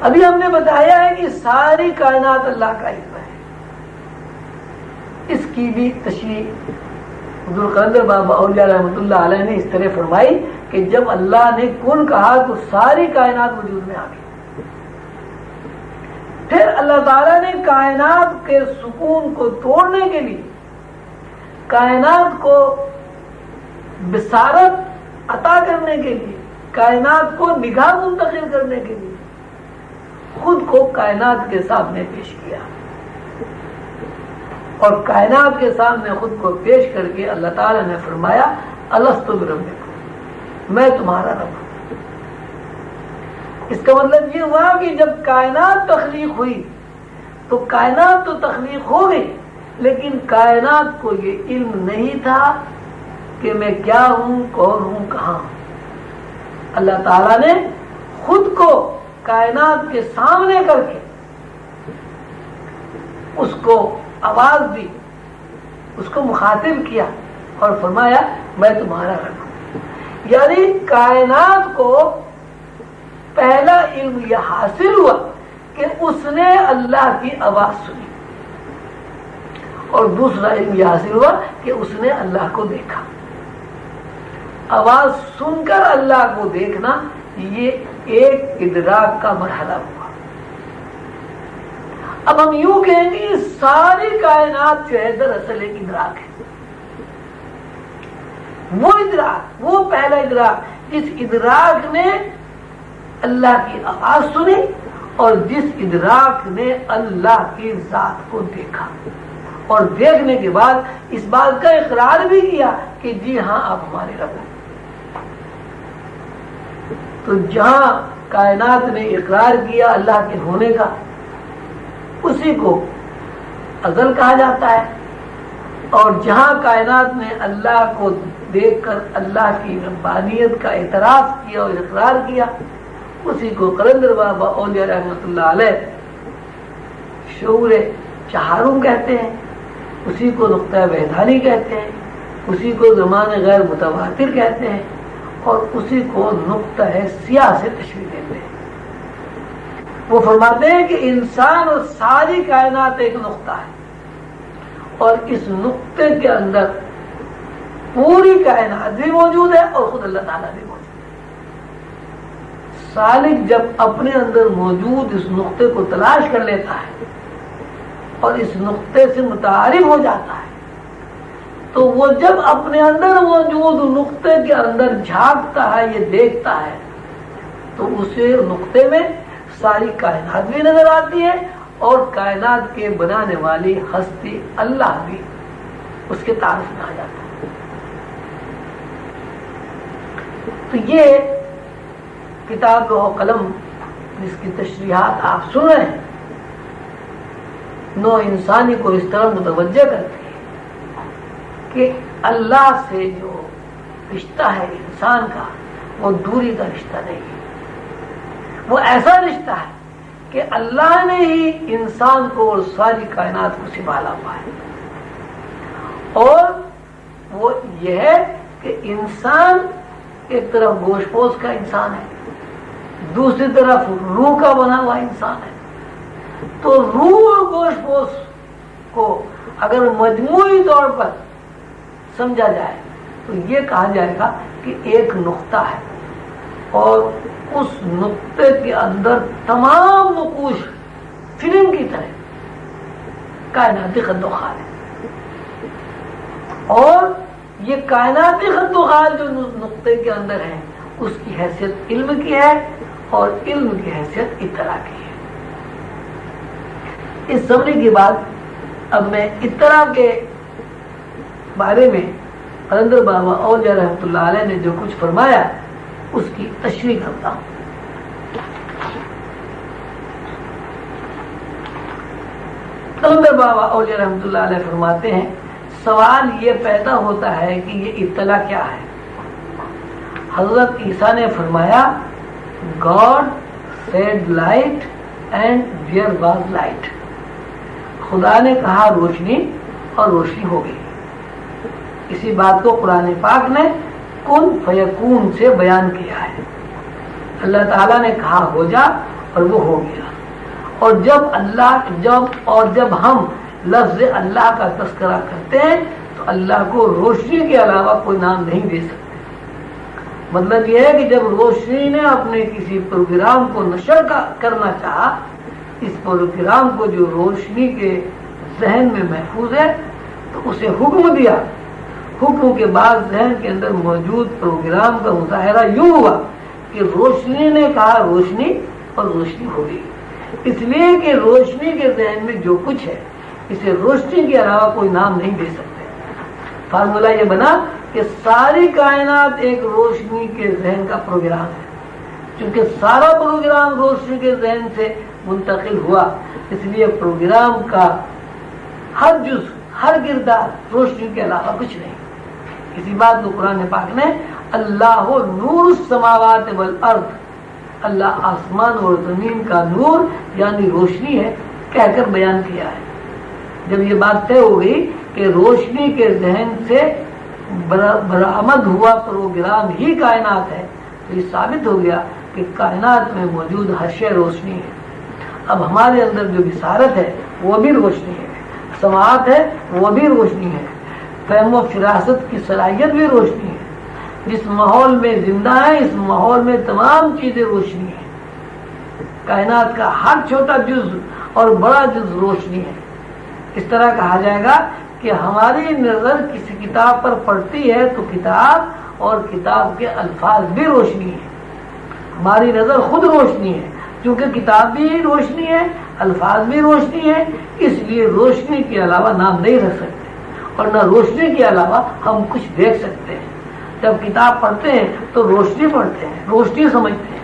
ابھی ہم نے بتایا ہے کہ ساری کائنات اللہ کا علم ہے۔ اس کی بھی تشریح حضور بابا اولیاء رحمۃ اللہ علیہ نے اس طرح فرمائی کہ جب اللہ نے کن کہا تو ساری کائنات وجود میں آ گئی۔ پھر اللہ تعالیٰ نے کائنات کے سکون کو توڑنے کے لیے کائنات کو بسارت عطا کرنے کے لیے، کائنات کو نگاہ منتقل کرنے کے لیے خود کو کائنات کے سامنے پیش کیا۔ اور کائنات کے سامنے خود کو پیش کر کے اللہ تعالیٰ نے فرمایا رب میں تمہارا رب ہوں۔ اس کا مطلب یہ ہوا کہ جب کائنات تخلیق ہوئی، تو کائنات تو تخلیق ہو گئی، لیکن کائنات کو یہ علم نہیں تھا کہ میں کیا ہوں، کون ہوں، کہاں ہوں۔ اللہ تعالیٰ نے خود کو کائنات کے سامنے کر کے اس کو آواز دی، اس کو مخاطب کیا اور فرمایا، میں تمہارا رب ہوں۔ یعنی کائنات کو پہلا علم یہ حاصل ہوا کہ اس نے اللہ کی آواز سنی۔ اور دوسرا علم یہ حاصل ہوا کہ اس نے اللہ کو دیکھا۔ آواز سن کر اللہ کو دیکھنا یہ ایک ادراک کا مرحلہ ہوا۔ اب ہم یوں کہیں گے ساری کائنات جو ہے دراصل ایک ادراک ہے۔ وہ ادراک، وہ پہلا ادراک۔ جس ادراک نے اللہ کی آواز سنی اور جس ادراک نے اللہ کی ذات کو دیکھا۔ اور دیکھنے کے بعد اس بات کا اقرار بھی کیا کہ جی ہاں آپ ہمارے رب ہیں۔ تو جہاں کائنات نے اقرار کیا اللہ کے ہونے کا، اسی کو ازل کہا جاتا ہے۔ اور جہاں کائنات نے اللہ کو دیکھ کر اللہ کی ربانیت کا اعتراف کیا اور اقرار کیا، اسی کو قلندر بابا اولیاء رحمۃ اللہ علیہ شعور چہاروں کہتے ہیں، اسی کو نقطۂ ویدھانی کہتے ہیں، اسی کو زمان غیر متواتر کہتے ہیں۔ اور اسی کو نقطۂ سیاہ سے تشریح دیتے ہیں۔ وہ فرماتے ہیں کہ انسان اور ساری کائنات ایک نقطہ ہے۔ اور اس نقطے کے اندر پوری کائنات بھی موجود ہے اور خود اللہ تعالیٰ بھی موجود ہے۔ سالک جب اپنے اندر موجود اس نقطے کو تلاش کر لیتا ہے اور اس نقطے سے متعارف ہو جاتا ہے تو وہ جب اپنے اندر موجود نقطے کے اندر جھانکتا ہے، یہ دیکھتا ہے، تو اسے نقطے میں ساری کائنات بھی نظر آتی ہے اور کائنات کے بنانے والی ہستی اللہ بھی اس کے تعارف میں آ جاتا۔ ہے تو یہ کتاب و قلم جس کی تشریحات آپ سن رہے ہیں، نو انسانی کو اس طرح متوجہ کرتی ہے کہ اللہ سے جو رشتہ ہے انسان کا، وہ دوری کا رشتہ نہیں ہے۔ وہ ایسا رشتہ ہے کہ اللہ نے ہی انسان کو اور ساری کائنات کو سنبھالا ہوا ہے۔ اور وہ یہ ہے کہ انسان ایک طرف گوشت پوش کا انسان ہے، دوسری طرف روح کا بنا ہوا انسان ہے۔ تو روح اور گوشت پوش کو اگر مجموعی طور پر سمجھا جائے۔ تو یہ کہا جائے گا کہ ایک نقطہ ہے اور اس نقطے کے اندر تمام نقوش فلم کی طرح کائناتی خد و خال ہے۔ اور یہ کائناتی خد و خال جو نقطے کے اندر ہے، اس کی حیثیت علم کی ہے اور علم کی حیثیت اطلاع کی ہے۔ اس سمری کی بات اب میں اطلاع کے بارے میں ارندر بابا اور رحمۃ اللہ علیہ نے جو کچھ فرمایا، اس کی تشریح کرتا ہوں۔ بابا اولیاء رحمۃ اللہ علیہ فرماتے ہیں، سوال یہ پیدا ہوتا ہے کہ یہ اطلاع کیا ہے؟ حضرت عیسیٰ نے فرمایا، God said light and there was light. خدا نے کہا، روشنی اور روشنی ہو گئی۔ اسی بات کو قرآن پاک نے کن فیکون سے بیان کیا ہے۔ اللہ تعالیٰ نے کہا، ہو جا اور وہ ہو گیا۔ اور جب اللہ، جب اور جب ہم لفظ اللہ کا تذکرہ کرتے ہیں، تو اللہ کو روشنی کے علاوہ کوئی نام نہیں دے سکتے۔ مطلب یہ ہے کہ جب روشنی نے اپنے کسی پروگرام کو نشر کرنا چاہا، اس پروگرام کو جو روشنی کے ذہن میں محفوظ ہے، تو اسے حکم دیا۔ حکم کے بعد ذہن کے اندر موجود پروگرام کا مظاہرہ یوں ہوا کہ روشنی نے کہا روشنی اور روشنی ہو گئی۔ اس لیے کہ روشنی کے ذہن میں جو کچھ ہے، اسے روشنی کے علاوہ کوئی نام نہیں دے سکتے۔ فارمولہ یہ بنا کہ ساری کائنات ایک روشنی کے ذہن کا پروگرام ہے۔ چونکہ سارا پروگرام روشنی کے ذہن سے منتقل ہوا، اس لیے پروگرام کا ہر جز، ہر کردار روشنی کے علاوہ کچھ نہیں۔ کسی بات کو قرآن پاک نے اللہ نور السماوات والارض، اللہ آسمان اور زمین کا نور یعنی روشنی ہے، کہہ کر بیان کیا ہے۔ جب یہ بات طے ہو گئی کہ روشنی کے ذہن سے برآمد ہوا پروگرام ہی کائنات ہے، تو یہ ثابت ہو گیا کہ کائنات میں موجود ہر شے روشنی ہے۔ اب ہمارے اندر جو بسارت ہے، وہ بھی روشنی ہے۔ سماعت ہے، وہ بھی روشنی ہے۔ فہم و فراست کی صلاحیت بھی روشنی ہے۔ جس ماحول میں زندہ ہے اس ماحول میں تمام چیزیں روشنی ہیں۔ کائنات کا ہر چھوٹا جز اور بڑا جز روشنی ہے۔ اس طرح کہا جائے گا کہ ہماری نظر کسی کتاب پر پڑتی ہے تو کتاب اور کتاب کے الفاظ بھی روشنی ہے ہماری نظر خود روشنی ہے کیونکہ کتاب بھی روشنی ہے، الفاظ بھی روشنی ہے اس لیے روشنی کے علاوہ نام نہیں رکھ سکتے۔ اور نہ روشنی کے علاوہ ہم کچھ دیکھ سکتے ہیں۔ جب کتاب پڑھتے ہیں تو روشنی پڑھتے ہیں، روشنی سمجھتے ہیں۔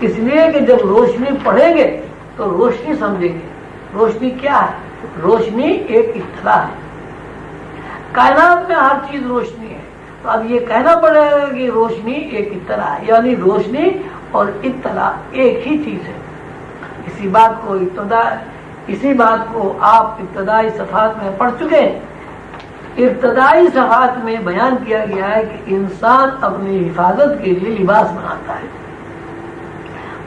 اس لیے کہ جب روشنی پڑھیں گے تو روشنی سمجھیں گے۔ روشنی کیا ہے؟ روشنی ایک اطلاع ہے۔ کائنات میں ہر چیز روشنی ہے۔ تو اب یہ کہنا پڑے گا کہ روشنی ایک اطلاع ہے یعنی روشنی اور اطلاع ایک ہی چیز ہے۔ اسی بات کو ابتدا اسی بات کو آپ ابتدائی صفحات میں پڑھ چکے ہیں۔ ابتدائی صفحات میں بیان کیا گیا ہے کہ انسان اپنی حفاظت کے لیے لباس بناتا ہے۔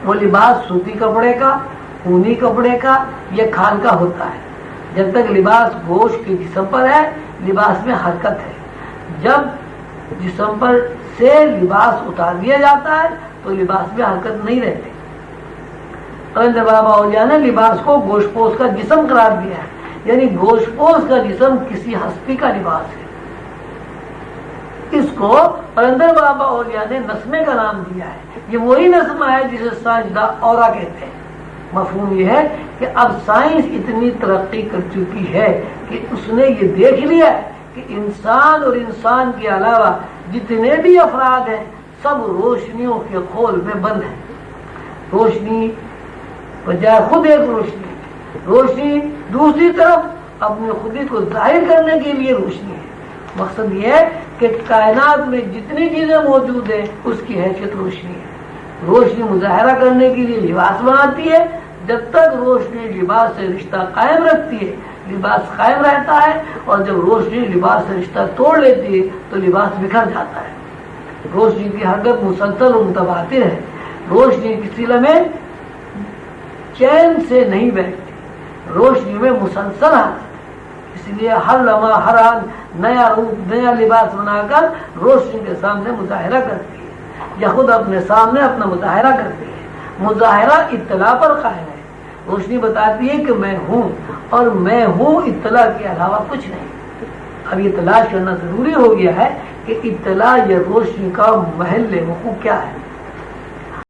وہ لباس سوتی کپڑے کا اونی کپڑے کا یا کھان کا ہوتا ہے۔ جب تک لباس گوشت کے جسم پر ہے، لباس میں حرکت ہے۔ جب جسم پر سے لباس اتار دیا جاتا ہے، تو لباس میں حرکت نہیں رہتی۔ بابا اولیاء نے لباس کو گوشت پوش کا جسم قرار دیا ہے یعنی گوشت پوش کا جسم کسی ہستی کا لباس ہے۔ اس کو پرندر بابا اولیاء نے نسمے کا نام دیا ہے۔ یہ وہی نسمہ ہے جسے سائنسداں اور کہتے ہیں۔ مفہوم یہ ہے کہ اب سائنس اتنی ترقی کر چکی ہے کہ اس نے یہ دیکھ لیا ہے کہ انسان اور انسان کے علاوہ جتنے بھی افراد ہیں، سب روشنیوں کے کھول میں بند ہیں۔ روشنی بجائے خود ایک روشنی۔ روشنی دوسری طرف اپنی خودی کو ظاہر کرنے کے لیے روشنی ہے۔ مقصد یہ ہے کہ کائنات میں جتنی چیزیں موجود ہیں، اس کی حیثیت روشنی ہے۔ روشنی مظاہرہ کرنے کے لیے لباس بناتی ہے۔ جب تک روشنی لباس سے رشتہ قائم رکھتی ہے، لباس قائم رہتا ہے اور جب روشنی لباس سے رشتہ توڑ لیتی ہے، تو لباس بکھر جاتا ہے۔ روشنی کی حرکت مسلسل اور متبادر ہے۔ روشنی کسی لمحے چین سے نہیں بیٹھتی روشنی میں مسلسل آتی اس لیے ہر لمحہ، ہر آن نیا روپ، نیا لباس بنا کر روشنی کے سامنے مظاہرہ کرتی ہے۔ یا خود اپنے سامنے اپنا مظاہرہ کرتی ہے۔ مظاہرہ اطلاع پر قائم ہے۔ روشنی بتاتی ہے کہ میں ہوں اور میں ہوں اطلاع کے علاوہ کچھ نہیں۔ اب یہ تلاش کرنا ضروری ہو گیا ہے کہ اطلاع یا روشنی کا محل وقوع کیا ہے۔